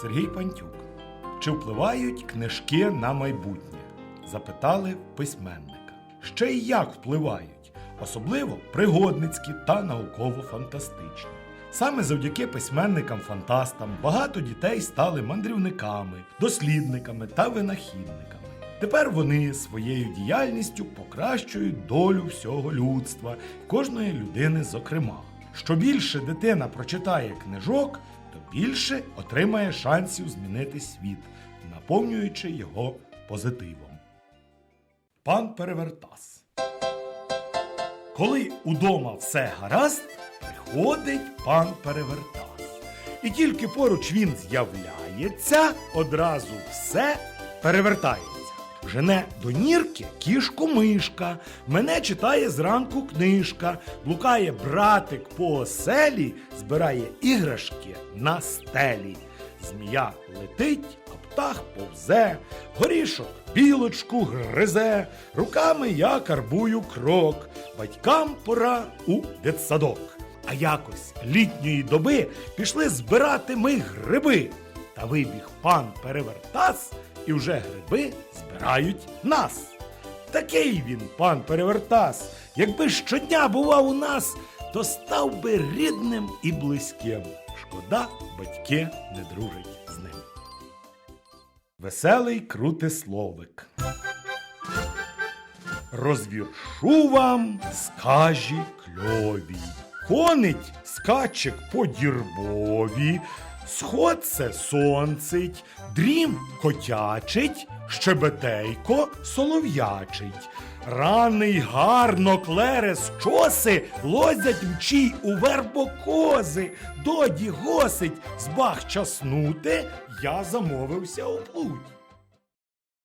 Сергій Пантюк. Чи впливають книжки на майбутнє? Запитали письменника. Ще й як впливають, особливо пригодницькі та науково-фантастичні. Саме завдяки письменникам-фантастам багато дітей стали мандрівниками, дослідниками та винахідниками. Тепер вони своєю діяльністю покращують долю всього людства, кожної людини зокрема. Що більше дитина прочитає книжок, більше отримає шансів змінити світ, наповнюючи його позитивом. Пан Перевертас. Коли удома все гаразд, приходить пан Перевертас. І тільки поруч він з'являється, одразу все перевертається. Жене до нірки кішку мишка, мене читає зранку книжка, блукає братик по оселі, збирає іграшки на стелі. Змія летить, а птах повзе, горішок білочку гризе, руками я карбую крок, батькам пора у дитсадок. А якось літньої доби пішли збирати ми гриби. Та вибіг пан Перевертас, і вже гриби збирають нас. Такий він, пан Перевертас, якби щодня бував у нас, то став би рідним і близьким. Шкода, батьки не дружать з ним. Веселий крутисловик. Розвіршу вам скажі кльові. Конить скачек по дірбові, сходце сонцить, дрім котячить, щебетейко солов'ячить. Раний гарно клере з чоси лозять мчій у вербокози. Доді госить збах часнути, я замовився у плуть.